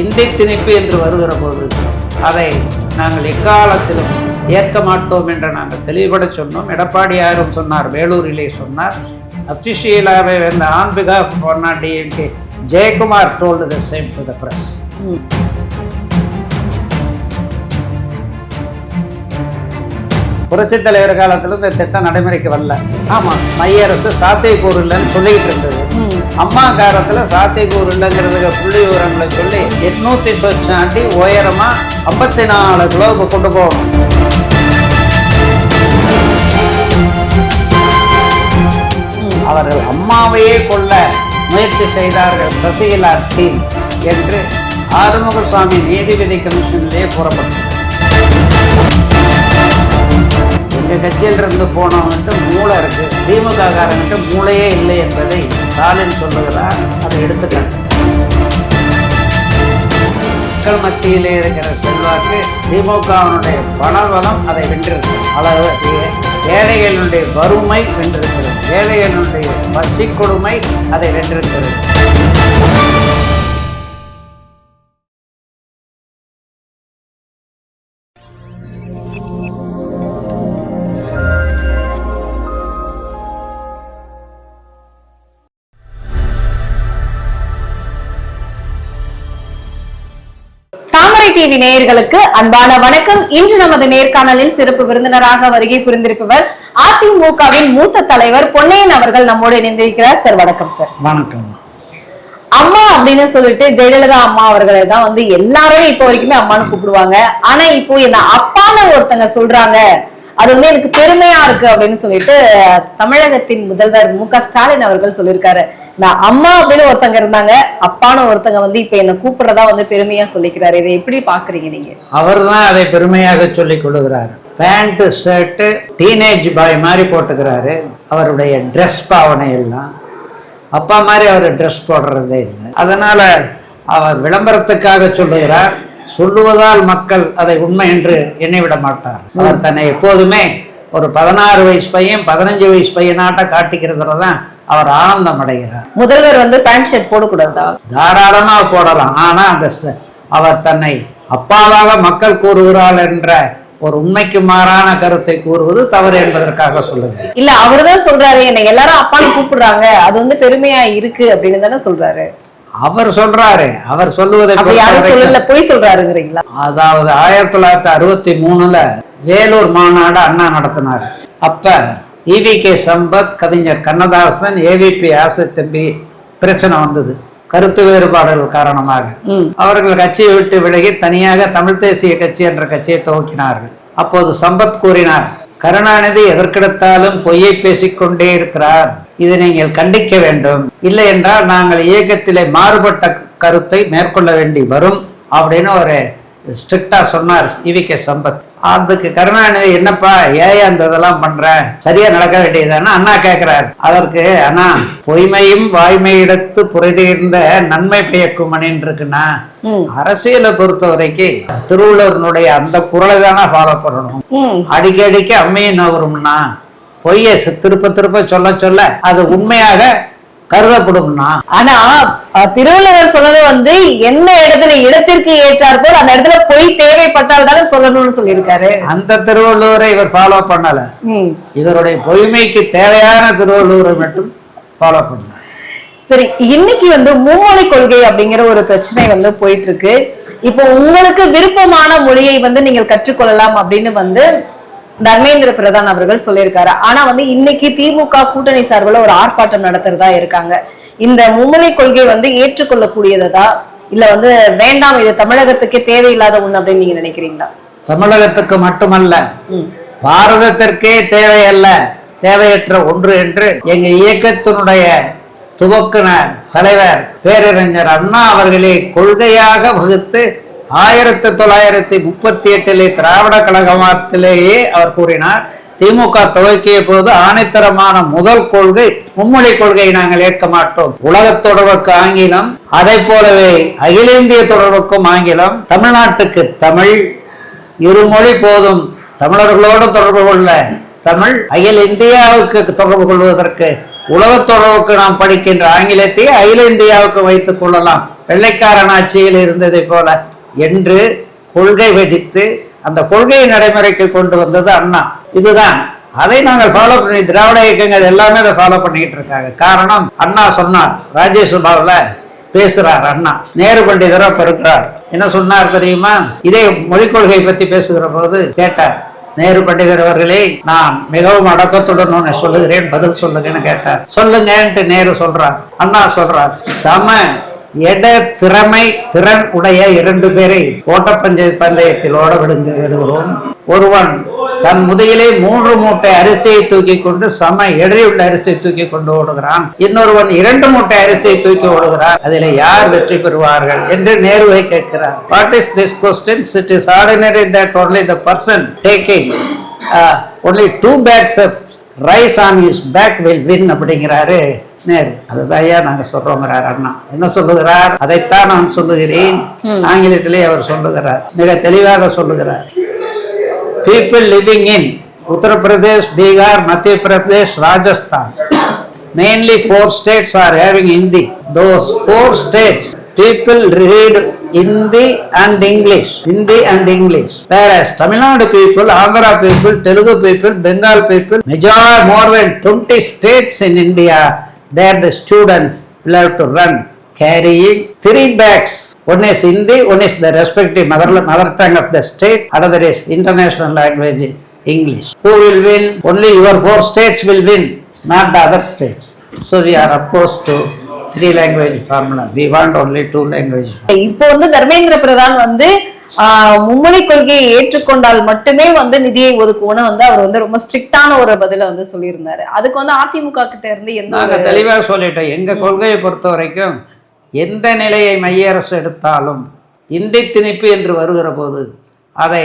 இந்தி திணிப்பு என்று வருகிற போது அதை நாங்கள் எக்காலத்திலும் ஏற்க மாட்டோம் என்று நாங்கள் தெளிவுபட சொன்னோம். எடப்பாடியாரும் சொன்னார் வேலூரிலே சொன்னார். அபிஷியலாகவே வந்த on because of DMK Jayakumar told the same to the press புரட்சித் தலைவர் காலத்தில் இந்த திட்டம் நடைமுறைக்கு வரல. ஆமாம் மைய அரசு சாத்தியக்கூறு இல்லைன்னு சொல்லிக்கிட்டு இருந்தது. ம். அம்மா இல்லைங்கிறதுக்கு புள்ளி விவரங்களை சொல்லி எட்நூத்தி சொச்சாண்டி உயரமா ஐம்பத்தி நாலு கிலோவுக்கு கொண்டு போகணும் அவர்கள் அம்மாவையே கொல்ல முயற்சி செய்தார்கள் சசிகலா டீம் என்று ஆறுமுகசாமி நீதிபதி கமிஷனிலே கூறப்பட்டது எங்கள் கட்சியிலிருந்து போனவன்ட்டு மூளை இருக்கு. திமுக காரங்கிட்ட மூளையே இல்லை என்பதை ஸ்டாலின் சொல்லுகிறார். அதை எடுத்துக்காட்டு. மக்கள் மத்தியிலே இருக்கிற செல்வாக்கு திமுகவினுடைய பணபலம் அதை வென்றிருக்கு அளவு ஏழைகளுடைய வறுமை வென்றிருக்கிறது. ஏழைகளுடைய பசி கொடுமை அதை வென்றிருக்கிறது. டிவி நேயர்களுக்கு அன்பான வணக்கம். இன்று நமது நேர்காணலில் சிறப்பு விருந்தினராக வருகை புரிந்திருப்பவர் அதிமுகவின் மூத்த தலைவர் பொன்னையன் அவர்கள் நம்மோடு இணைந்திருக்கிறார். சார் வணக்கம் சார். வணக்கம். அம்மா அப்படின்னு சொல்லிட்டு ஜெயலலிதா அம்மா அவர்களை தான் வந்து எல்லாரும் இப்போ வரைக்குமே அம்மான்னு கூப்பிடுவாங்க. ஆனா இப்போ என்ன அப்பான்னு ஒருத்தங்க சொல்றாங்க. அது வந்து எனக்கு பெருமையா இருக்கு அப்படின்னு சொல்லிட்டு தமிழகத்தின் முதல்வர் மு க ஸ்டாலின் அவர்கள் சொல்லியிருக்காரு. நான் அம்மா அப்படின்னு ஒருத்தங்க இருந்தாங்க அப்பான்னு ஒருத்தங்க வந்து இப்ப என்ன கூப்பிடுறதா வந்து பெருமையா சொல்லிக்கிறாரு. இதை எப்படி பாக்குறீங்க நீங்க? அவர் தான் அதை பெருமையாக சொல்லிக் கொள்கிறார் பேண்ட்டு ஷர்ட்டு டீனேஜ் பாய் மாதிரி போட்டுக்கிறாரு. அவருடைய ட்ரெஸ் பாவனை எல்லாம். அப்பா மாதிரி அவர் ட்ரெஸ் போடுறதே இல்லை. அதனால அவர் விளம்பரத்துக்காக சொல்லுகிறார். சொல்லுவதால் மக்கள் அதை உண்மை என்று எண்ணி விட மாட்டார். அவர் தன்னை எப்போதுமே ஒரு பதினாறு வயசு பையன் பதினஞ்சு வயசு பையனாட்ட காட்டிக்கிறதுல தான் அவர் ஆனந்தம் அடைகிறார். முதல்வர் வந்து பேண்ட் ஷர்ட் போடக்கூடாதா? தாராளமா போடலாம். ஆனா அந்த அவர் தன்னை அப்பாவாக மக்கள் கூறுகிறாள் என்ற ஒரு உண்மைக்கு மாறான கருத்தை கூறுவது தவறு என்பதற்காக சொல்லுகிறேன். இல்ல அவர்தான் சொல்றாரு என்னை எல்லாரும் அப்பான்னு கூப்பிடுறாங்க. அது வந்து பெருமையா இருக்கு அப்படின்னு தானே சொல்றாரு. அவர் சொல்றாரு. அவர் சொல்லுவதை சொல்லல பொய் சொல்றாருங்கிறீங்களா? அதாவது ஆயிரத்தி தொள்ளாயிரத்தி அறுபத்தி மூணுல வேலூர் மாநாடு அண்ணா நடத்தினார். அப்ப இவி கே சம்பத் கவிஞர் கண்ணதாசன் ஏவிபி ஆசத்தம்பி பிரச்சனை வந்தது. கருத்து வேறுபாடுகள் காரணமாக. அவர்கள் கட்சியை விட்டு விலகி தனியாக தமிழ் தேசிய கட்சி என்ற கட்சியை துவக்கினார்கள். அப்போது சம்பத் கூறினார் கருணாநிதி எதற்கெடுத்தாலும் பொய்யை பேசிக்கொண்டே இருக்கிறார். இதை நீங்கள் கண்டிக்க வேண்டும். இல்லை என்றால் நாங்கள் இயக்கத்திலே மாறுபட்ட கருத்தை மேற்கொள்ள வேண்டி வரும். அப்படின்னு ஒரு ஸ்ட்ரிக்டா சொன்னார் இவி கே சம்பத். அதுக்கு கருணாநிதி என்னப்பா ஏன் அந்த இதெல்லாம் பண்ற? சரியா நடக்க வேண்டியதானே அண்ணா கேட்கிறார் அதற்கு அண்ணா பொய்மையும் வாய்மையிடத்து புரிதீர்ந்த நன்மை பயக்கும் இருக்குன்னா அரசியலை பொறுத்த வரைக்கும் திருவள்ளுவனுடைய அந்த குரலை தானே ஃபாலோ பண்ணணும். அடிக்கடிக்கு அம்மையும் நகரும்னா பொய்யை திருப்ப திருப்ப சொல்ல சொல்ல அது உண்மையாக கருதப்படும்னா? ஆனா திருவள்ளுவர் சொன்னது வந்து எந்த இடத்துல இடத்திற்கு ஏற்றார் போல் அந்த இடத்துல பொய் தேவைப்பட்டால் தானே சொல்லணும்னு சொல்லியிருக்காரு. அந்த திருவள்ளுவரை இவர் ஃபாலோ பண்ணல. இவருடைய பொய்மைக்கு தேவையான திருவள்ளுவரை மட்டும் ஃபாலோ பண்ணார் சரி இன்னைக்கு வந்து மும்மொழி கொள்கை அப்படிங்கிற ஒரு பிரச்சனை வந்து போயிட்டு இருக்கு. இப்போ உங்களுக்கு விருப்பமான மொழியை வந்து நீங்கள் கற்றுக்கொள்ளலாம் அப்படின்னு வந்து தர்மேந்திர பிரதான் அவர்கள் சொல்லியிருக்காரு. ஆனா வந்து இன்னைக்கு திமுக கூட்டணி சார்பில் ஒரு ஆர்ப்பாட்டம் நடத்துறதா இருக்காங்க. இந்த மும்மொழி கொள்கை வந்து ஏற்றுக்கொள்ளக்கூடியதா? இல்ல வந்து வேண்டாம் இது தமிழகத்துக்கே தேவையில்லாத ஒண்ணு அப்படின்னு நீங்க நினைக்கிறீங்களா? தமிழகத்துக்கு மட்டுமல்ல பாரதத்திற்கே தேவையல்ல தேவையற்ற ஒன்று என்று எங்க இயக்கத்தினுடைய துவக்குனர் தலைவர் பேரறிஞர் அண்ணா அவர்களே கொள்கையாக வகுத்து ஆயிரத்தி தொள்ளாயிரத்தி முப்பத்தி எட்டிலே திராவிட கழகத்திலேயே அவர் கூறினார் திமுக துவக்கிய போது ஆணைத்தரமான முதல் கொள்கை மும்மொழி கொள்கையை நாங்கள் ஏற்க மாட்டோம். உலக தொடர்புக்கு ஆங்கிலம் அதை போலவே அகில இந்திய தொடர்புக்கும் ஆங்கிலம். தமிழ்நாட்டுக்கு தமிழ். இருமொழி போதும். தமிழர்களோடு தொடர்பு கொள்ள தமிழ். அகில இந்தியாவுக்கு தொடர்பு கொள்வதற்கு உலக தொடர்புக்கு நாம் படிக்கின்ற ஆங்கிலத்தை அகில இந்தியாவுக்கு வைத்துக் கொள்ளலாம். வெள்ளைக்காரன் ஆட்சியில் இருந்ததை போல. என்று கொள்கை வெடித்து அந்த கொள்கையை நடைமுறைக்கு கொண்டு வந்தது அண்ணா. இதுதான். அதை நாங்கள் ஃபாலோ பண்ணி திராவிட இயக்கங்கள் எல்லாமே அதை ஃபாலோ பண்ணிக்கிட்டு இருக்காங்க. காரணம் அண்ணா சொன்னார் ராஜ்யசபாவில் பேசுறார் அண்ணா. நேரு பண்டிதர் அப்ப இருக்கிறார் என்ன சொன்னார் தெரியுமா? இதே மொழிக் கொள்கை பத்தி பேசுகிற போது கேட்டார். நேரு பண்டிதர் அவர்களே நான் மிகவும் அடக்கத்துடன் உன்னை சொல்லுகிறேன் பதில் சொல்லுங்கன்னு கேட்டார். சொல்லுங்கன்ட்டு நேரு சொல்றார். அண்ணா சொல்றார் சம எட திறமை திறன் உடைய இரண்டு பேரை கோட்டப்பஞ்சாயத்து பந்தயத்தில் ஓட விடுங்க விடுகிறோம். ஒருவன் தன் முதுகிலே மூன்று மூட்டை அரிசியை தூக்கி கொண்டு சம எடையுள்ள அரிசியை தூக்கி கொண்டு ஓடுகிறான். இன்னொருவன் இரண்டு மூட்டை அரிசியை தூக்கி ஓடுகிறான். அதில் யார் வெற்றி பெறுவார்கள் என்று நேருவை கேட்கிறார். What is this question it is ordinary that only the person taking only two bags rice on is bag will win அப்படிங்கிறாரு. நேரு அதுதான் நாங்க சொல்றோங்கிறார் அண்ணா என்ன சொல்லுகிறார் அதைத்தான் நான் சொல்லுகிறேன் ஆங்கிலத்திலே அவர் சொல்லுகிறார் மிக தெளிவாக சொல்லுகிறார் people living in Uttar Pradesh, Bihar, Madhya Pradesh, Rajasthan. Mainly four states are having Hindi. Those four states, people read Hindi and English. Hindi and English. Whereas Tamil Nadu people, Andhra people, Telugu people, Bengal people, major more than 20 states in India, there the students will have to run carrying three bags. One is Hindi, one is the respective mother, mother tongue of the state, another is international language English. Who will win? Only your four states will win, not the other states. So we are opposed to three language formula. We want only two language. இப்போ வந்து தர்மேந்திர பிரதான் வந்து ஆஹ், மும்மொழி கொள்கையை ஏற்றுக்கொண்டால் மட்டுமே வந்து நிதியை ஒதுக்குவோன்னு வந்து அவர் வந்து ரொம்ப ஸ்ட்ரிக்டான ஒரு பதில வந்து சொல்லியிருந்தாரு. அதுக்கு வந்து அதிமுக கிட்ட இருந்து எந்த தெளிவாக சொல்லிட்டோம். எங்க கொள்கையை பொறுத்த வரைக்கும் எந்த நிலையை மைய அரசு எடுத்தாலும் இந்தி திணிப்பு என்று வருகிற போது அதை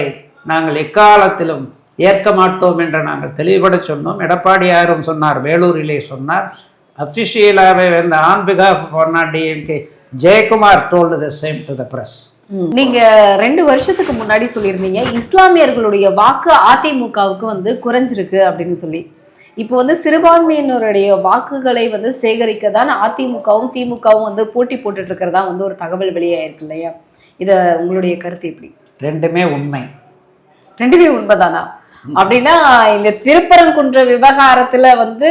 நாங்கள் எக்காலத்திலும் ஏற்க மாட்டோம் என்று நாங்கள் தெளிவுபட சொன்னோம். எடப்பாடியாரும் சொன்னார் வேலூரிலே சொன்னார். அபிஷியலாகவே இந்த ஆன் பிகாஃப் பண்ணா DMK Jayakumar told the same to the press. நீங்க ரெண்டு வருஷத்துக்கு முன்னாடி சொல்லியிருந்தீங்க இஸ்லாமியர்களுடைய வாக்கு அதிமுகவுக்கு வந்து குறைஞ்சிருக்கு அப்படின்னு சொல்லி. இப்போ வந்து சிறுபான்மையினருடைய வாக்குகளை வந்து சேகரிக்க தான் அதிமுகவும் திமுகவும் வந்து போட்டி போட்டுட்டு இருக்கிறதா வந்து ஒரு தகவல் வெளியாயிருக்கு இல்லையா? இத உங்களுடைய கருத்து எப்படி? ரெண்டுமே உண்மை. ரெண்டுமே உண்மைதானா? அப்படின்னா இந்த திருப்பரங்குன்ற விவகாரத்துல வந்து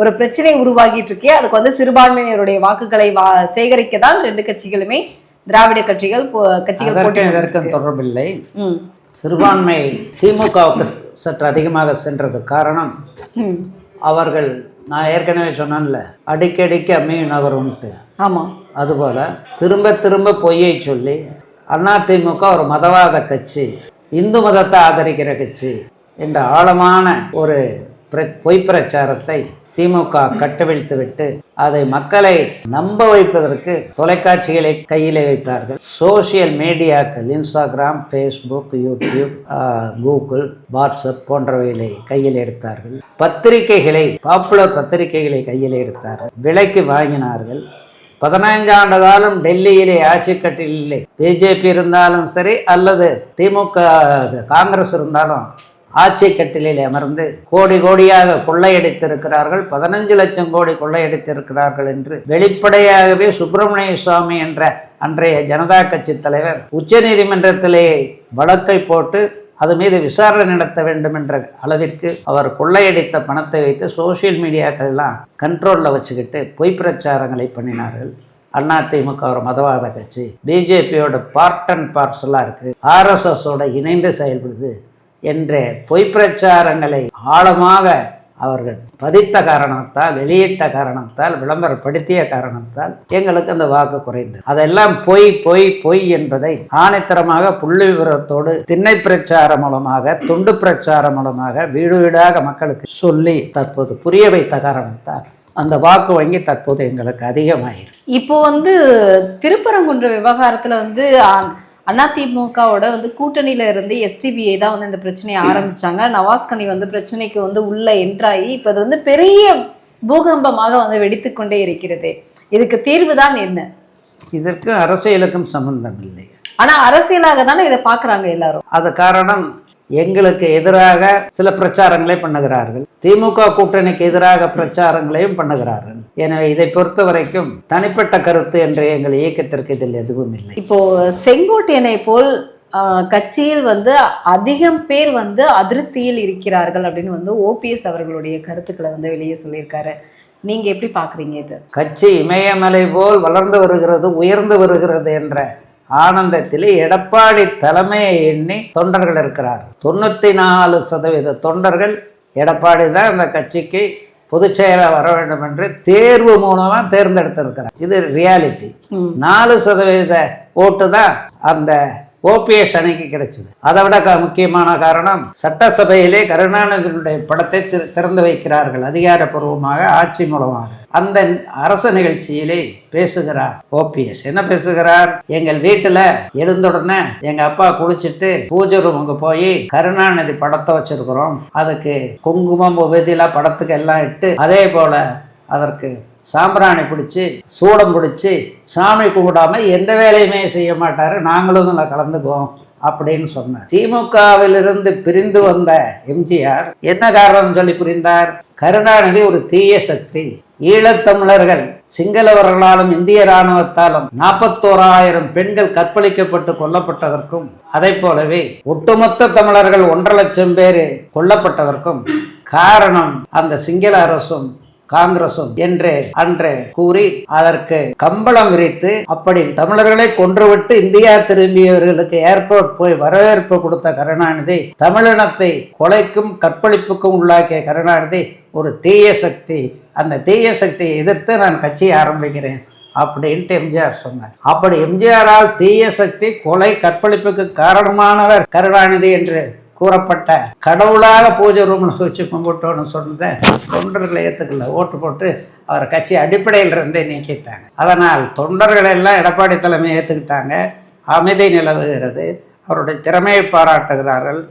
ஒரு பிரச்சனை உருவாகிட்டு இருக்கே. அதுக்கு வந்து சிறுபான்மையினருடைய வாக்குகளை வா சேகரிக்க தான் ரெண்டு கட்சிகளுமே திராவிட கட்சிகள் கட்சிகள் போட்டி தொடர்பில்லை. சிறுபான்மை திமுகவுக்கு சற்று அதிகமாக சென்றது காரணம் அவர்கள் நான் ஏற்கனவே சொன்னேன்ல அடிக்கடிக்கு அம்மியும் நகரும்ட்டு ஆமா. அதுபோல் திரும்ப திரும்ப பொய்யை சொல்லி அதிமுக ஒரு மதவாத கட்சி இந்து மதத்தை ஆதரிக்கிற கட்சி என்ற ஆழமான ஒரு பொய் பிரச்சாரத்தை திமுக கட்டவிழ்த்து விட்டு அதை மக்களை நம்ப வைப்பதற்கு தொலைக்காட்சிகளை கையிலே வைத்தார்கள். சோசியல் மீடியாக்கள் Instagram Facebook YouTube Google WhatsApp போன்றவைகளை கையில் எடுத்தார்கள். பத்திரிகைகளை பாப்புலர் பத்திரிகைகளை கையில் எடுத்தார்கள். விலைக்கு வாங்கினார்கள். பதினைஞ்சு ஆண்டு காலம் டெல்லியிலே ஆட்சி கட்டிலே பிஜேபி இருந்தாலும் சரி அல்லது திமுக காங்கிரஸ் இருந்தாலும் ஆட்சி கட்டிலில் அமர்ந்து கோடி கோடியாக கொள்ளையடித்திருக்கிறார்கள் பதினஞ்சு லட்சம் கோடி கொள்ளையடித்திருக்கிறார்கள் என்று வெளிப்படையாகவே சுப்பிரமணிய சுவாமி என்ற அன்றைய ஜனதா கட்சி தலைவர் உச்சநீதிமன்றத்திலேயே வழக்கை போட்டு அது மீது விசாரணை நடத்த வேண்டும் என்ற அளவிற்கு அவர் கொள்ளையடித்த பணத்தை வைத்து சோஷியல் மீடியாக்கள் எல்லாம் கண்ட்ரோலில் வச்சுக்கிட்டு பொய் பிரச்சாரங்களை பண்ணினார்கள். அதிமுக ஒரு மதவாத கட்சி பிஜேபியோட பார்ட் அண்ட் பார்சலாக இருக்குது ஆர்எஸ்எஸோட இணைந்து செயல்படுது. என்ற பொய்ப்பிரச்சாரங்களை ஆழமாக அவர்கள் பதித்த காரணத்தால் வெளியிட்ட காரணத்தால் விளம்பரப்படுத்திய காரணத்தால் எங்களுக்கு அந்த வாக்கு குறைந்தது. அதெல்லாம் பொய் பொய் பொய் என்பதை ஆணைத்தரமாக புள்ளி விவரத்தோடு திண்ணை பிரச்சாரம் மூலமாக துண்டு பிரச்சாரம் மூலமாக வீடு வீடாக மக்களுக்கு சொல்லி தற்போது புரிய வைத்த காரணத்தால் அந்த வாக்கு வங்கி தற்போது எங்களுக்கு அதிகமாயிருக்கு. இப்போ வந்து திருப்பரங்குன்ற விவகாரத்தில் வந்து அதிமுகவோட வந்து கூட்டணியில இருந்து எஸ்டிபிஐ தான் வந்து இந்த பிரச்சனையை ஆரம்பிச்சாங்க. நவாஸ்கனி வந்து பிரச்சனைக்கு வந்து உள்ள என்ட்ராகி இப்போ அது வந்து பெரிய பூகம்பமாக வந்து வெடித்துக்கொண்டே இருக்கிறது. இதுக்கு தீர்வு தான் என்ன? இதற்கு அரசியலுக்கும் சம்பந்தம் இல்லை ஆனா அரசியலாக தானே இதை பாக்குறாங்க எல்லாரும். அது காரணம் எங்களுக்கு எதிராக சில பிரச்சாரங்களை பண்ணுகிறார்கள். திமுக கூட்டணிக்கு எதிராக பிரச்சாரங்களையும் பண்ணுகிறார்கள். எனவே இதை பொறுத்த வரைக்கும் தனிப்பட்ட கருத்து என்ற எங்கள் இயக்கத்திற்கு இதில் எதுவும் இல்லை. இப்போ செங்கோட்டையனை போல் கட்சியில் வந்து அதிகம் பேர் வந்து அதிருப்தியில் இருக்கிறார்கள் அப்படின்னு வந்து ஓபிஎஸ் அவர்களுடைய கருத்துக்களை வந்து வெளியே சொல்லியிருக்காரு. நீங்க எப்படி பாக்குறீங்க இது? கட்சி இமயமலை போல் வளர்ந்து வருகிறது உயர்ந்து வருகிறது என்ற ஆனந்தத்திலே எடப்பாடி தலைமையை எண்ணி தொண்டர்கள் இருக்கிறார். தொண்ணூற்றி நாலு சதவீத தொண்டர்கள் எடப்பாடி தான் இந்த கட்சிக்கு பொதுச் செயலாளர் வர வேண்டும் என்று தேர்வு மூலமாக தேர்ந்தெடுத்திருக்கிறார். இது ரியாலிட்டி. நாலு சதவீத ஓட்டு தான் அந்த ஓபிஎஸ் அணைக்கு கிடைச்சது. அதை விட முக்கியமான காரணம் சட்டசபையிலே கருணாநிதியினுடைய படத்தை திறந்து வைக்கிறார்கள் அதிகாரப்பூர்வமாக ஆட்சி மூலமாக. அந்த அரசு நிகழ்ச்சியிலே பேசுகிறார் ஓபிஎஸ். என்ன பேசுகிறார்? எங்கள் வீட்டுல எழுந்துடனே எங்க அப்பா குளிச்சுட்டு பூஜை ரூமுக்கு போய் கருணாநிதி படத்தை வச்சிருக்கிறோம். அதுக்கு குங்குமம் உபதியில படத்துக்கு எல்லாம் இட்டு அதே போல அதற்கு சாம்பிராணி பிடிச்சி சூடம் பிடிச்சி சாமி கும்பிடாம எந்த வேலையுமே செய்ய மாட்டார். நாங்களும் இதில் கலந்துக்குவோம் அப்படின்னு சொன்னார். திமுகவிலிருந்து பிரிந்து வந்த எம்ஜிஆர் என்ன காரணம் சொல்லி புரிந்தார்? கருணாநிதி ஒரு தீய சக்தி. ஈழத்தமிழர்கள் சிங்களவர்களாலும் இந்திய இராணுவத்தாலும் நாற்பத்தோராயிரம் பெண்கள் கற்பழிக்கப்பட்டு கொல்லப்பட்டதற்கும் அதை போலவே ஒட்டுமொத்த தமிழர்கள் ஒன்றரை லட்சம் பேர் கொல்லப்பட்டதற்கும் காரணம் அந்த சிங்கள அரசும் காங்கிரசும் என்று அன்று கூறி அதற்கு கம்பளம் விரித்து அப்படி தமிழர்களை கொன்றுவிட்டு இந்தியா திரும்பியவர்களுக்கு ஏர்போர்ட் போய் வரவேற்பு கொடுத்த கருணாநிதி தமிழினத்தை கொலைக்கும் கற்பழிப்புக்கும் உள்ளாக்கிய கருணாநிதி ஒரு தீய சக்தி. அந்த தீய சக்தியை எதிர்த்து நான் கட்சியை ஆரம்பிக்கிறேன் அப்படின்ட்டு எம்ஜிஆர் சொன்னார். அப்படி எம்ஜிஆரால் தீய சக்தி கொலை கற்பழிப்புக்கு காரணமானவர் கருணாநிதி என்று கூறப்பட்ட கடவுளாக பூஜை ரூமில் வச்சு கும்பிட்டோன்னு சொன்னதை தொண்டர்களை ஏற்றுக்கல ஓட்டு போட்டு அவர் கட்சி அடிப்படையில் இருந்தே நீக்கிட்டாங்க. அதனால் தொண்டர்கள் எல்லாம் எடப்பாடி தலைமை ஏற்றுக்கிட்டாங்க அமைதி நிலவுகிறது. அவருடைய திறமையை பாராட்டுகிறார்கள்.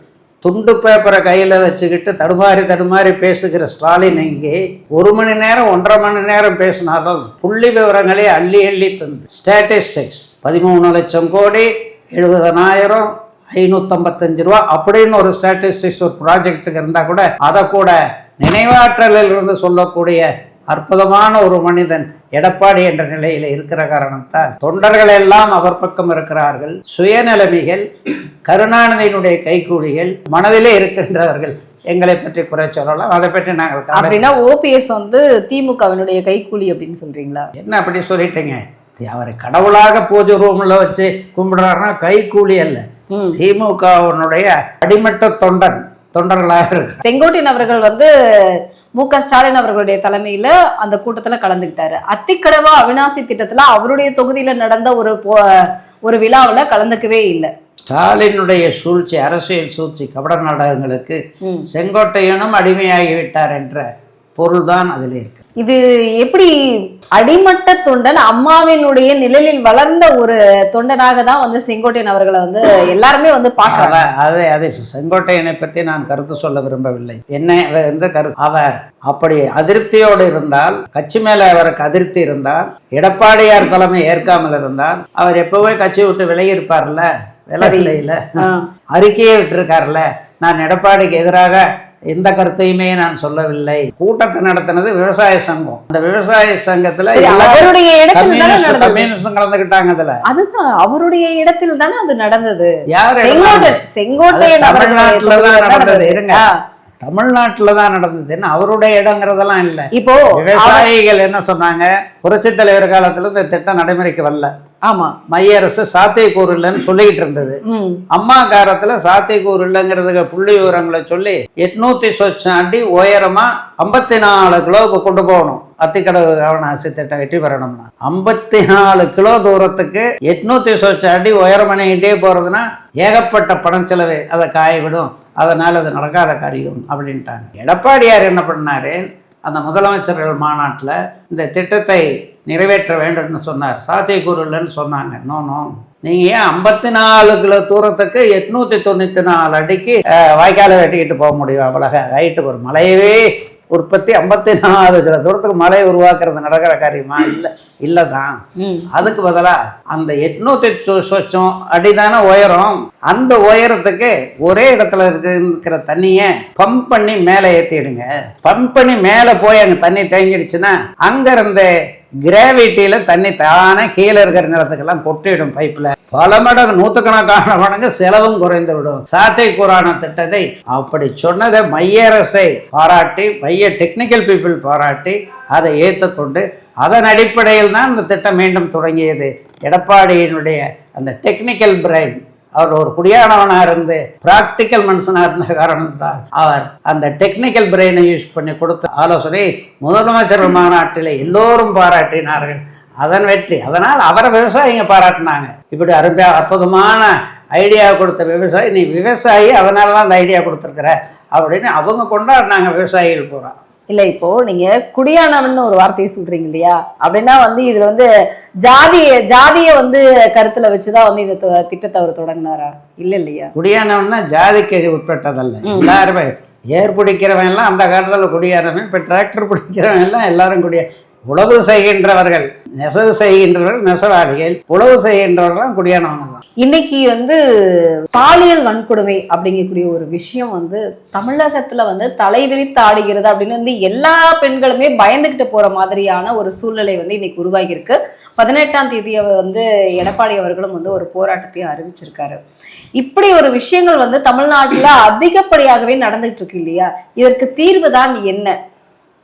துண்டு பேப்பரை கையில் வச்சுக்கிட்டு தடுமாறி தடுமாறி பேசுகிற ஸ்டாலின் இங்கே ஒரு மணி நேரம் ஒன்றரை மணி நேரம் பேசினாலும் புள்ளி விவரங்களை அள்ளி அள்ளி தந்து. ஸ்டாட்டிஸ்டிக்ஸ் பதிமூணு லட்சம் கோடி எழுபதனாயிரம் ஐநூற்றம்பத்தஞ்சு ரூபா அப்படின்னு ஒரு ஸ்டாட்டிஸ்டிக்ஸ் ஒரு ப்ராஜெக்ட்டுக்கு இருந்தால் கூட அதை கூட நினைவாற்றலில் இருந்து சொல்லக்கூடிய அற்புதமான ஒரு மனிதன் எடப்பாடி என்ற நிலையில் இருக்கிற காரணத்தால் தொண்டர்கள் எல்லாம் அவர் பக்கம் இருக்கிறார்கள். சுயநிலைமைகள் கருணாநிதியினுடைய கைக்கூலிகள் மனதிலே இருக்கின்றவர்கள் எங்களை பற்றி குறை சொல்லலாம். அதை பற்றி நாங்கள் அப்படின்னா ஓபிஎஸ் வந்து திமுகவினுடைய கைக்கூலி அப்படின்னு சொல்றீங்களா? என்ன அப்படி சொல்லிட்டீங்க? அவரை கடவுளாக பூஜை ரூமில் வச்சு கும்பிடுறாருன்னா கைக்கூலி அல்ல. திமுகவினுடைய அடிமட்ட தொண்டன் தொண்டர்களாக இருக்கிறார். செங்கோட்டையன் அவர்கள் வந்து மு க ஸ்டாலின் அவர்களுடைய தலைமையில அந்த கூட்டத்துல கலந்துக்கிட்டாரு. அத்திக்கடவா அவினாசி திட்டத்துல அவருடைய தொகுதியில நடந்த ஒரு போ- ஒரு விழாவுல கலந்துக்கவே இல்லை. ஸ்டாலினுடைய சூழ்ச்சி அரசியல் சூழ்ச்சி கபட நாடகங்களுக்கு. செங்கோட்டையனும் அடிமையாகிவிட்டார் என்ற பொருள்தான் அதில் இருக்கு. இது எப்படி அடிமட்ட தொண்டன் அம்மாவினுடைய நிழலில் வளர்ந்த ஒரு தொண்டனாக தான் வந்து செங்கோட்டையன் அவர்களை வந்து எல்லாருமே வந்து அவ- அதை அதை செங்கோட்டையனை பற்றி நான் கருத்து சொல்ல விரும்பவில்லை. என்ன எந்த கருத்து? அவர் அப்படி அதிருப்தியோடு இருந்தால் கட்சி மேல அவருக்கு அதிருப்தி இருந்தால் எடப்பாடியார் தலைமை ஏற்காமல் இருந்தால் அவர் எப்பவே கட்சி விட்டு விலகி இருப்பார்ல விலகலையில அறிக்கையை விட்டிருக்காருல்ல நான் எடப்பாடிக்கு எதிராக எந்த கருத்தையுமே நான் சொல்லவில்லை. கூட்டத்தை நடத்தினது விவசாய சங்கம். அந்த விவசாய சங்கத்துல அவருடைய இடத்தில் கம்யூனிஸ்ட் கலந்துக்கிட்டாங்க அதுல. அதுதான் அவருடைய இடத்தில் தானே அது நடந்தது. யார் செங்கோட்டையன் தமிழ்நாட்டுல தான் நடந்தது. இருங்க. ஆ. தமிழ்நாட்டுல தான் நடந்தது. என்ன அவருடைய இடங்கிறதெல்லாம் இல்ல. இப்போ விவசாயிகள் என்ன சொன்னாங்க? புரட்சித் தலைவர் காலத்துல இந்த திட்டம் நடைமுறைக்கு வரல. ஆமா. மைய அரசு சாத்தியக்கூறு இல்லைன்னு சொல்லிக்கிட்டு இருந்தது. அம்மா காலத்துல சாத்தியக்கூறு இல்லைங்கிறதுக்கு புள்ளி விவரங்களை சொல்லி எட்நூத்தி சொச்சம் அடி உயரமா ஐம்பத்தி நாலு கிலோவுக்கு கொண்டு போகணும். அத்திக்கடவு கவனாசி திட்டம் வெற்றி பெறணும்னா. ஐம்பத்தி நாலு கிலோ தூரத்துக்கு எட்நூத்தி சொச்சம் அடி உயரம் பண்ணிக்கிட்டே போறதுன்னா ஏகப்பட்ட பணம் செலவு. அதை காய விடும் அதனால அது நடக்காத காரியம் அப்படின்ட்டாங்க. எடப்பாடியார் என்ன பண்ணாரு? அந்த முதலமைச்சர்கள் மாநாட்டில் இந்த திட்டத்தை நிறைவேற்ற வேண்டும்னு சொன்னார். சாத்தியக்கூறுலன்னு சொன்னாங்க. No no. நீங்கள் ஏன் ஐம்பத்தி நாலு கிலோ தூரத்துக்கு எட்நூற்றி தொண்ணூற்றி நாலு அடிக்கு வாய்க்காலை வெட்டிக்கிட்டு போக முடியும்? அவ்வளோ ஹைட்டு ஒரு மலையவே உற்பத்தி ஐம்பத்தி நாலு கிலோ தூரத்துக்கு மலை உருவாக்குறது நடக்கிற காரியமா? இல்லை இல்லை தான். அதுக்கு பதிலா அந்த எட்நூத்தி சொச்சம் அடிதான உயரம். அந்த உயரத்துக்கு ஒரே இடத்துல இருக்க- இருக்கிற தண்ணியை பம்ப் பண்ணி மேலே ஏற்றிடுங்க பம்ப் பண்ணி மேலே போய் அங்கே தண்ணி தேங்கிடுச்சுன்னா அங்க இருந்து கிராவிட்டியில தண்ணி தானே கீழே இருக்கிற நிலத்துக்கெல்லாம் கொட்டிடும் பைப்ல பல மடங்கு நூற்றுக்கணக்கான மடங்கு செலவும் குறைந்து விடும் சாத்தை கூறான திட்டத்தை அப்படி சொன்னதை மைய அரசை பாராட்டி மைய டெக்னிக்கல் பீப்புள் பாராட்டி அதை ஏற்றுக்கொண்டு அதன் அடிப்படையில் தான் இந்த திட்டம் மீண்டும் தொடங்கியது. எடப்பாடியினுடைய அந்த டெக்னிக்கல் பிரைன் அவர் ஒரு குடியானவனாக இருந்து பிராக்டிக்கல் மனுஷனாக இருந்த காரணத்தால் அவர் அந்த டெக்னிக்கல் பிரெயினை யூஸ் பண்ணி கொடுத்த ஆலோசனை முதலமைச்சர் மாநாட்டில் எல்லோரும் பாராட்டினார்கள். அதன் வெற்றி. அதனால் அவரை விவசாயிங்க பாராட்டினாங்க. இப்படி அருமையா அற்புதமான ஐடியா கொடுத்த விவசாயி நீ விவசாயி அதனால தான் அந்த ஐடியா கொடுத்துருக்குற அப்படின்னு அவங்க கொண்டாடினாங்க விவசாயிகள் பூரா. இல்ல இப்போ நீங்க குடியானவன் ஒரு வார்த்தையை சொல்றீங்க இல்லையா? அப்படின்னா வந்து இதுல வந்து ஜாதிய ஜாதிய வந்து கருத்துல வச்சுதான் வந்து இந்த திட்டத்தை அவர் தொடங்கினாரா? இல்ல இல்லையா? குடியானவன்னா ஜாதிக்கு உட்பட்டதல்ல. எல்லாருமே ஏர் பிடிக்கிறவன் எல்லாம் அந்த காலத்தில் குடியானவன் இப்போ டிராக்டர் பிடிக்கிறவன் எல்லாம் எல்லாரும் குடிய உழவு செய்கின்றவர்கள் நெசவு செய்கின்றவர்கள் நெசவாளிகள் உழவு செய்கின்றவர்கள் குடியானவங்க தான். இன்னைக்கு வந்து பாலியல் வன்கொடுமை அப்படிங்கக்கூடிய ஒரு விஷயம் வந்து தமிழகத்துல வந்து தலைவிரித்து ஆடுகிறது அப்படின்னு வந்து எல்லா பெண்களுமே பயந்துகிட்டு போற மாதிரியான ஒரு சூழ்நிலை வந்து இன்னைக்கு உருவாகி இருக்கு பதினெட்டாம் தேதி வந்து எடப்பாடி அவர்களும் வந்து ஒரு போராட்டத்தையும் அறிவிச்சிருக்காரு. இப்படி ஒரு விஷயங்கள் வந்து தமிழ்நாட்டுல அதிகப்படியாகவே நடந்துட்டு இருக்கு இல்லையா? இதற்கு தீர்வு தான் என்ன?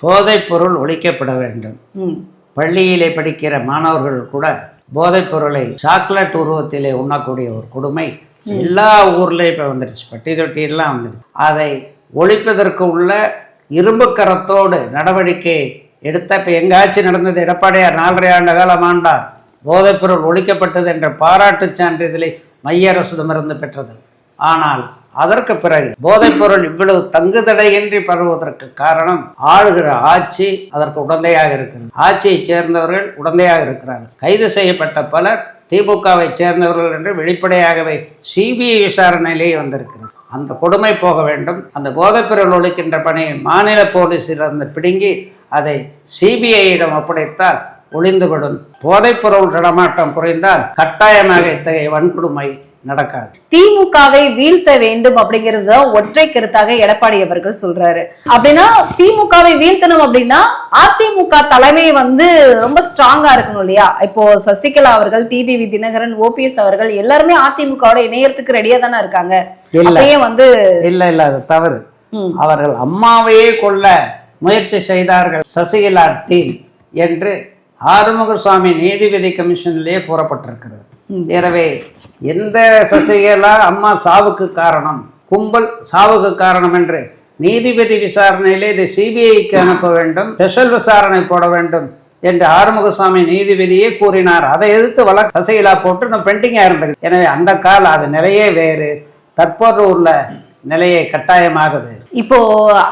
போதைப் பொருள் ஒழிக்கப்பட வேண்டும். பள்ளியிலே படிக்கிற மாணவர்கள் கூட போதைப் பொருளை சாக்லேட் உருவத்திலே உண்ணக்கூடிய ஒரு கொடுமை எல்லா ஊர்லேயும் இப்போ வந்துடுச்சு பட்டி தொட்டியெல்லாம் வந்துடுச்சு அதை ஒழிப்பதற்கு உள்ள இரும்பு கரத்தோடு நடவடிக்கை எடுத்த இப்போ எங்காச்சும் நடந்தது. எடப்பாடியார் நாலரை ஆண்டு காலம் ஆண்டார். போதைப்பொருள் ஒழிக்கப்பட்டது என்ற பாராட்டுச் சான்றிதழை மைய அரசிடமிருந்து பெற்றது. ஆனால் அதற்கு பிறகு போதைப்பொருள் இவ்வளவு தங்குதடையின்றி பரவுவதற்கு காரணம் ஆளுகிற ஆட்சி அதற்கு உடந்தையாக இருக்கிறது. ஆட்சியைச் சேர்ந்தவர்கள் உடந்தையாக இருக்கிறார்கள். கைது செய்யப்பட்ட பலர் திமுகவை சேர்ந்தவர்கள் என்று வெளிப்படையாகவே சிபிஐ விசாரணையிலேயே வந்திருக்கிறது. அந்த கொடுமை போக வேண்டும். அந்த போதைப்பொருள் ஒழிக்கின்ற பணியை மாநில போலீஸிலிருந்து பிடுங்கி அதை சிபிஐயிடம் ஒப்படைத்தால் ஒளிந்துவிடும் போதைப்பொருள் நடமாட்டம் குறைந்தால் கட்டாயமாக இத்தகைய வன்கொடுமை நடக்காது. திமுகவை வீழ்த்த வேண்டும் அப்படிங்கிறது ஒற்றை கருத்தாக எடப்பாடி அவர்கள் சொல்றாரு. அப்படின்னா திமுகவை வீழ்த்தணும் அப்படின்னா அதிமுக தலைமை வந்து ரொம்ப ஸ்ட்ராங்கா இருக்கணும் இல்லையா? இப்போ சசிகலா அவர்கள் டிடிவி தினகரன் ஓபிஎஸ் அவர்கள் எல்லாருமே அதிமுகவோட இணையறதுக்கு ரெடியா தானே இருக்காங்க. அப்பயே வந்து இல்ல இல்ல அது தவறு. அவர்கள் அம்மாவையே கொல்ல முயற்சி செய்தார்கள் சசிகலா டீம் என்று ஆறுமுகசாமி நீதிபதி கமிஷனிலேயே கூறப்பட்டிருக்கிறது. எனவே எந்த சசிகலா அம்மா சாவுக்கு காரணம் கும்பல் சாவுக்கு காரணம் என்று நீதிபதி விசாரணையிலே இதை சிபிஐக்கு அனுப்ப வேண்டும் ஸ்பெஷல் விசாரணை போட வேண்டும் என்று ஆறுமுகசாமி நீதிபதியே கூறினார். அதை எதிர்த்து வழக்கு சசிகலா போட்டு நான் பெண்டிங்காக இருந்தது எனவே அந்த கால அது நிலையே வேறு. தற்போது உள்ள நிலையை கட்டாயமாக வேறு. இப்போ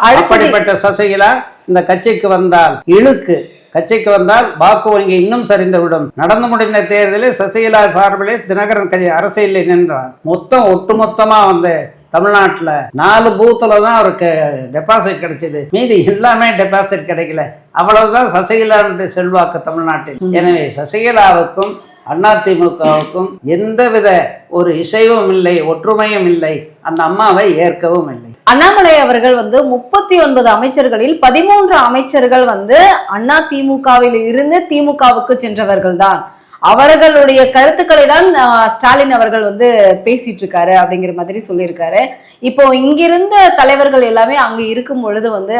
அப்படிப்பட்ட சசிகலா இந்த கட்சிக்கு வந்தால் இழுக்கு கட்சிக்கு வந்தால் வாக்கு வங்கி இன்னும் சரிந்துவிடும். நடந்து முடிந்த தேர்தலில் சசிகலா சார்பிலே தினகரன் கட்சி அரசியலில் நின்றார். மொத்தம் ஒட்டுமொத்தமா வந்து தமிழ்நாட்டில் நாலு பூத்துல தான் அவருக்கு டெபாசிட் கிடைச்சது. மீதி எல்லாமே டெபாசிட் கிடைக்கல. அவ்வளவுதான் சசிகலாவுடைய செல்வாக்கு தமிழ்நாட்டில். எனவே சசிகலாவுக்கும் அதிமுகவுக்கும் எந்தவித ஒரு இசைவும் இல்லை ஒற்றுமையும் இல்லை. அந்த அம்மாவை ஏற்கவும் இல்லை. அண்ணாமலை அவர்கள் வந்து முப்பத்தி ஒன்பது அமைச்சர்களில் பதிமூன்று அமைச்சர்கள் வந்து அண்ணா திமுகவில் இருந்து திமுகவுக்கு சென்றவர்கள் தான் அவர்களுடைய கருத்துக்களை தான் ஸ்டாலின் அவர்கள் வந்து பேசிட்டு இருக்காரு அப்படிங்கிற மாதிரி சொல்லியிருக்காரு. இப்போ இங்கிருந்த தலைவர்கள் எல்லாமே அங்க இருக்கும் பொழுது வந்து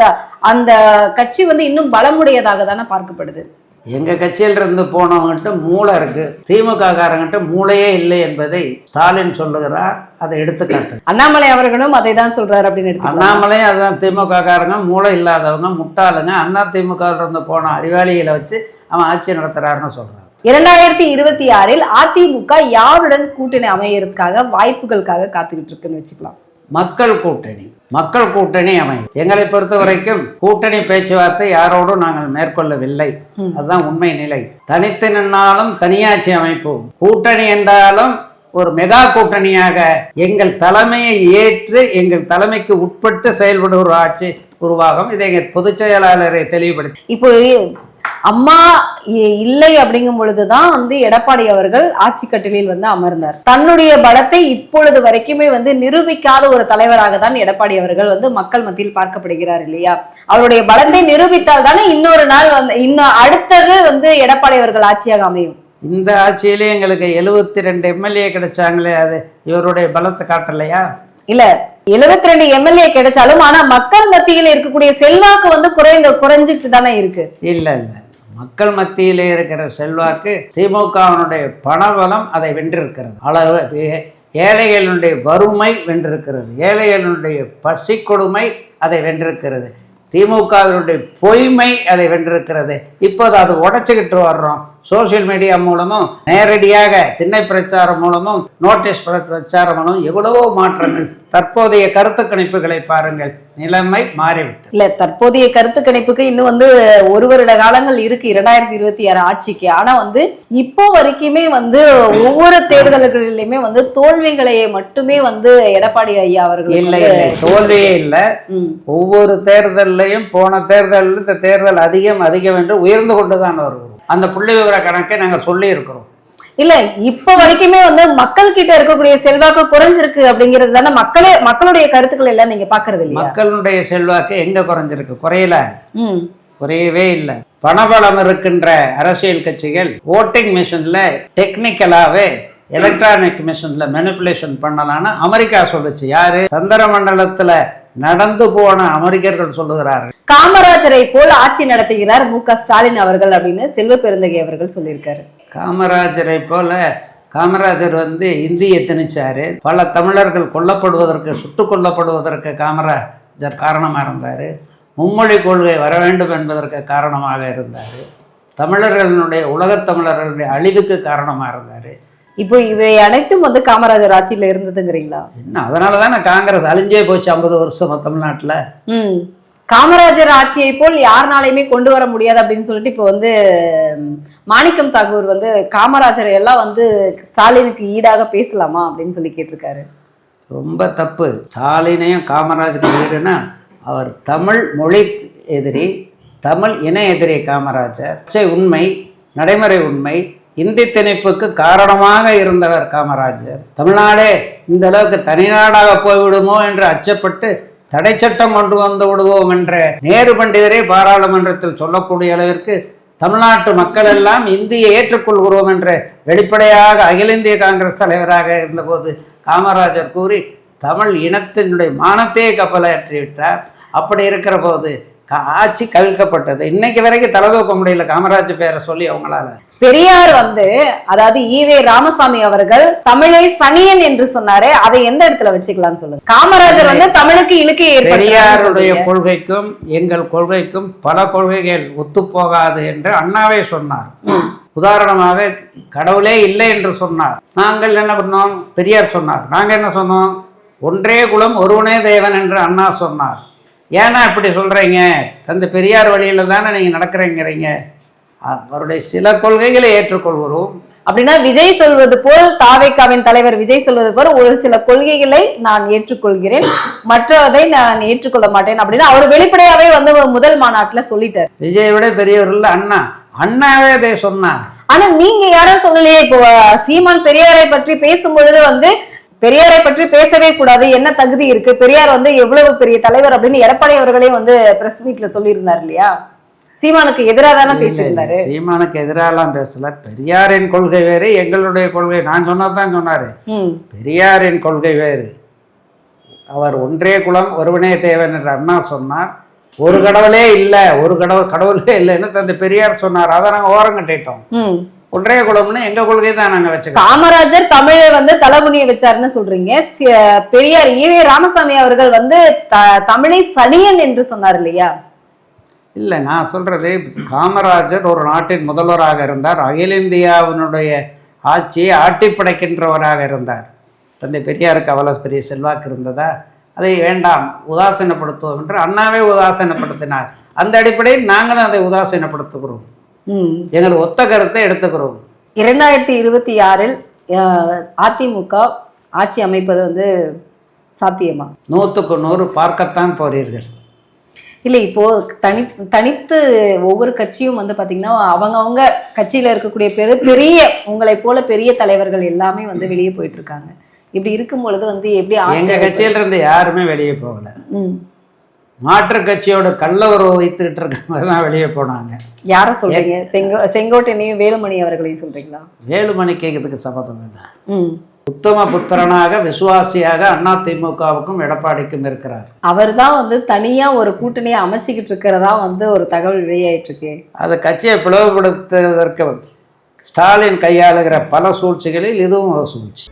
அந்த கட்சி வந்து இன்னும் பலமுடையதாக தானே பார்க்கப்படுது. எங்க கட்சியில் இருந்து போனவங்ககிட்ட மூளை இருக்கு. திமுக காரங்கிட்ட மூளையே இல்லை என்பதை ஸ்டாலின் சொல்லுகிறார். அதை எடுத்துக்காட்டு. அண்ணாமலை அவர்களும் அதை தான் சொல்றாரு அப்படின்னு அண்ணாமலை அதுதான் திமுக காரங்க மூளை இல்லாதவங்க முட்டாளுங்க. அண்ணா திமுக இருந்து போன அறிவாளிகளை வச்சு அவன் ஆட்சி நடத்துறாருன்னு சொல்றான் இரண்டாயிரத்தி இருபத்தி ஆறில் அதிமுக யாருடன் கூட்டணி அமையறதுக்காக வாய்ப்புகளுக்காக காத்துக்கிட்டு இருக்குன்னு வச்சுக்கலாம். மக்கள் கூட்டணி. மக்கள் கூட்டணி அமையும். எங்களை பொறுத்த வரைக்கும் கூட்டணி பேச்சுவார்த்தை யாரோடும் நாங்கள் மேற்கொள்ளவில்லை. அதுதான் உண்மை நிலை. தனித்து நின்னாலும் தனியாட்சி அமைப்போம் கூட்டணி என்றாலும் ஒரு மெகா கூட்டணியாக எங்கள் தலைமையை ஏற்று எங்கள் தலைமைக்கு உட்பட்டு செயல்படுகிற ஆட்சி உருவாகும். இதை பொதுச் செயலாளரை தெளிவுபடுத்தி இப்போ அம்மா இல்லை அப்படிங்கும் பொழுதுதான் வந்து எடப்பாடி அவர்கள் ஆட்சி கட்டிலில் வந்து அமர்ந்தார். தன்னுடைய பலத்தை இப்பொழுது வரைக்குமே வந்து நிரூபிக்காத ஒரு தலைவராக தான் எடப்பாடி அவர்கள் வந்து மக்கள் மத்தியில் பார்க்கப்படுகிறார் இல்லையா? அவருடைய பலத்தை நிரூபித்தால் தானே இன்னொரு நாள் வந்து இன்னும் அடுத்தது வந்து எடப்பாடி அவர்கள் ஆட்சியாக அமையும். இந்த ஆட்சியிலே எங்களுக்கு எழுபத்தி ரெண்டு எம்எல்ஏ கிடைச்சாங்களே அது இவருடைய பலத்தை காட்டலையா? இல்ல 72 ரெண்டு எம்எல்ஏ கிடைச்சாலும் ஆனா மக்கள் மத்தியில் இருக்கக்கூடிய செல்வாக்கு வந்து குறைந்த குறைஞ்சிட்டு தானே இருக்கு. இல்லை இல்லை. மக்கள் மத்தியிலே இருக்கிற செல்வாக்கு திமுகவினுடைய பணபலம் அதை வென்றிருக்கிறது. அளவு ஏழைகளுடைய வறுமை வென்றிருக்கிறது. ஏழைகளுடைய பசி கொடுமை அதை வென்றிருக்கிறது. திமுகவினுடைய பொய்மை அதை வென்றிருக்கிறது. இப்போது அது உடைச்சிக்கிட்டு வர்றோம். சோஷியல் மீடியா மூலமும் நேரடியாக திண்ணை பிரச்சாரம் மூலமும் நோட்டீஸ் பிர- பிரச்சாரம் மூலமும் எவ்வளவோ மாற்றங்கள். தற்போதைய கருத்து கணிப்புகளை பாருங்கள். நிலைமை மாறிவிட்டது. இல்ல தற்போதைய கருத்து கணிப்புக்கு இன்னும் வந்து ஒரு வருட காலங்கள் இருக்கு இரண்டாயிரத்தி இருபத்தி ஆறு ஆட்சிக்கு. ஆனா வந்து இப்போ வரைக்குமே வந்து ஒவ்வொரு தேர்தல்களிலுமே வந்து தோல்விகளை மட்டுமே வந்து எடப்பாடி ஐயா அவர்கள் இல்லை இல்லை. தோல்வியே இல்லை. ஒவ்வொரு தேர்தல்லையும் போன தேர்தலில் இந்த தேர்தல் அதிகம் அதிகம் என்று உயர்ந்து கொண்டு தான் வருகிறோம் அந்த புள்ளி விவர கணக்கை நாங்கள் சொல்லி இருக்கிறோம் இல்ல இப்ப வரைக்குமே வந்து மக்கள் கிட்ட இருக்கக்கூடிய செல்வாக்கு குறைஞ்சிருக்கு அப்படிங்கிறது தானே மக்களே மக்களுடைய கருத்துக்கள் எல்லாம் நீங்க பாக்குறது இல்லையா? மக்களுடைய செல்வாக்கு எங்க குறைஞ்சிருக்கு? குறையல. குறையவே இல்லை. பணபலம் இருக்கின்ற அரசியல் கட்சிகள் ஓட்டிங் மிஷின்ல டெக்னிக்கலாவே எலக்ட்ரானிக் மிஷின்ல மெனிப்புலேஷன் பண்ணலாம்னு அமெரிக்கா சொல்லுச்சு. யாரு? சந்திர மண்டலத்துல நடந்து போன அமெரிக்கர்கள் சொல்லுகிறார்கள். காமராஜரை போல் ஆட்சி நடத்துகிறார் மு க ஸ்டாலின் அவர்கள் அப்படின்னு செல்வ பெருந்தகை அவர்கள் சொல்லியிருக்காரு. காமராஜரை போல காமராஜர் வந்து இந்தியை திணிச்சாரு. பல தமிழர்கள் கொல்லப்படுவதற்கு சுட்டுக் கொல்லப்படுவதற்கு காமராஜர் காரணமாக இருந்தார். மும்மொழி கொள்கை வர வேண்டும் என்பதற்கு காரணமாக இருந்தார். தமிழர்களுடைய உலகத் தமிழர்களுடைய அழிவுக்கு காரணமாக இருந்தார். இப்போ இவை அனைத்தும் வந்து காமராஜர் ஆட்சியில இருந்ததுங்கிறீங்களா? என்ன அதனால தானே காங்கிரஸ் அழிஞ்சே போச்சு ஐம்பது வருஷம் தமிழ்நாட்டில்? ம். காமராஜர் ஆட்சியை போல் யாருனாலையுமே கொண்டு வர முடியாது அப்படின்னு சொல்லிட்டு இப்போ வந்து மாணிக்கம் தாகூர் வந்து காமராஜரை எல்லாம் வந்து ஸ்டாலினுக்கு ஈடாக பேசலாமா அப்படின்னு சொல்லி கேட்டிருக்காரு. ரொம்ப தப்பு. ஸ்டாலினையும் காமராஜர் வீடுனா அவர் தமிழ் மொழி எதிரி தமிழ் இன எதிரி காமராஜர். உண்மை நடைமுறை உண்மை இந்தி திணிப்புக்கு காரணமாக இருந்தவர் காமராஜர். தமிழ்நாடே இந்த அளவுக்கு தனிநாடாக போய்விடுமோ என்று அச்சப்பட்டு தடை சட்டம் கொண்டு வந்து விடுவோம் என்ற நேரு பண்டிதரே பாராளுமன்றத்தில் சொல்லக்கூடிய அளவிற்கு தமிழ்நாட்டு மக்கள் எல்லாம் இந்தியை ஏற்றுக்கொள்கிறோம் என்ற வெளிப்படையாக அகில இந்திய காங்கிரஸ் தலைவராக இருந்தபோது காமராஜர் கூறி தமிழ் இனத்தினுடைய மானத்தையே கப்பலாற்றிவிட்டார். அப்படி இருக்கிற போது ஆட்சி கவிழ்க்கப்பட்டது. இன்னைக்கு வரைக்கும் தலை தூக்க முடியல காமராஜர் பேரை சொல்லி அவங்களால. பெரியார் வந்து அதாவது ஈவே ராமசாமி அவர்கள் தமிழை சனியன் என்று சொன்னாரு அதை எந்த இடத்துல வச்சுக்கலாம்னு சொல்லுங்க? காமராஜர் வந்து தமிழுக்கு இழுக்கை பெரியாருடைய கொள்கைக்கும் எங்கள் கொள்கைக்கும் பல கொள்கைகள் ஒத்துப்போகாது என்று அண்ணாவே சொன்னார். உதாரணமாக கடவுளே இல்லை என்று சொன்னார். நாங்கள் என்ன பண்ணோம்? பெரியார் சொன்னார். நாங்கள் என்ன சொன்னோம்? ஒன்றே குலம் ஒருவனே தேவன் என்று அண்ணா சொன்னார். ஏன்னா இப்படி சொல்றீங்க? தந்தை பெரியார் வழியில தானே நீங்க நடக்கிறீங்கிறீங்க. அவருடைய சில கொள்கைகளை ஏற்றுக்கொள்கிறோம். அப்படின்னா விஜய் சொல்வது போல் தாவேக்காவின் தலைவர் விஜய் சொல்வது போல் ஒரு சில கொள்கைகளை நான் ஏற்றுக்கொள்கிறேன். மற்றதை நான் ஏற்றுக்கொள்ள மாட்டேன் அப்படின்னு அவர் வெளிப்படையாவே வந்து முதல் மாநாட்டுல சொல்லிட்டாரு. விஜயை விட பெரியவர் இல்லை அண்ணா. அண்ணாவே அதை சொன்னார். ஆனா நீங்க யாரும் சொல்லலையே. இப்போ சீமான் பெரியாரை பற்றி பேசும் பொழுது வந்து பெரியாரை பற்றி பேசவே கூடாது. என்ன தகுதி இருக்கு? பெரியார் வந்து எவ்வளவு பெரிய தலைவர் அப்படின்னு எடப்பாடி அவர்களே வந்து பிரஸ் மீட்ல சொல்லியிருந்தார் இல்லையா? சீமானுக்கு எதிராக தானே பேசியிருந்தாரு. சீமானுக்கு எதிராலாம் பேசல. பெரியாரின் கொள்கை வேறு எங்களுடைய கொள்கை. நான் சொன்னதான் சொன்னாரு. பெரியாரின் கொள்கை வேறு. அவர் ஒன்றே குலம் ஒருவனே தேவன் என்று அண்ணா சொன்னார். ஒரு கடவுளே இல்லை ஒரு கடவுள் கடவுளே இல்லைன்னு தந்தை பெரியார் சொன்னார். அதை நாங்கள் ஓரம் கட்டிட்டோம் ம் ஒன்றே குலம்னு எங்க கொள்கை தான் நாங்கள் வச்சுக்கோம் காமராஜர் தமிழை வந்து தலைமுனிய வச்சாருன்னு சொல்றீங்க. பெரியார் ஈவே ராமசாமி அவர்கள் வந்து தமிழை சனியன் என்று சொன்னார் இல்லையா? இல்லை நான் சொல்றது காமராஜர் ஒரு நாட்டின் முதல்வராக இருந்தார். அகில இந்தியாவினுடைய ஆட்சியை ஆட்டி படைக்கின்றவராக இருந்தார். தந்தை பெரியாருக்கு அவ்வளவு பெரிய செல்வாக்கு இருந்ததா? அதை வேண்டாம் உதாசீனப்படுத்துவோம் என்று அண்ணாவே உதாசீனப்படுத்தினார். அந்த அடிப்படையில் நாங்களும் அதை உதாசீனப்படுத்துகிறோம். எங்கள் ஒத்த கருத்தை எடுத்துக்கிறோம். இரண்டாயிரத்தி இருபத்தி ஆறில் அதிமுக ஆட்சி அமைப்பது வந்து சாத்தியமா? நூற்றுக்கு நூறு பார்க்கத்தான் போறீர்கள். இல்ல இப்போ தனி தனித்து ஒவ்வொரு கட்சியும் வந்து பாத்தீங்கன்னா அவங்கவங்க கட்சியில இருக்கக்கூடிய பெரு பெரிய உங்களை போல பெரிய தலைவர்கள் எல்லாமே வந்து வெளியே போயிட்டு இருக்காங்க. இப்படி இருக்கும் பொழுது வந்து எப்படி எங்க கட்சியில இருந்து யாருமே வெளியே போகல. மாற்று கட்சியோட கள்ள உறவு வைத்துக்கிட்டு இருக்கவங்க தான் வெளியே போனாங்க. யார சொல்றீங்க? செங்கோ செங்கோட்டையனையும் வேலுமணி அவர்களையும் சொல்றீங்களா? வேலுமணிக்கு இதுக்கு சம்மதம் என்ன ம். உத்தம புத்திரனாக விசுவாசியாக அண்ணா திமுகவுக்கும் எடப்பாடிக்கும் இருக்கிறார். அவர் தான் வந்து தனியா ஒரு கூட்டணியை அமைச்சுக்கிட்டு இருக்கிறதா வந்து ஒரு தகவல் வெளியாயிட்டு இருக்கு. அது கட்சியை பிளவுபடுத்துவதற்கு ஸ்டாலின் கையாளுகிற பல சூழ்ச்சிகளில் இதுவும் ஒரு சூழ்ச்சி.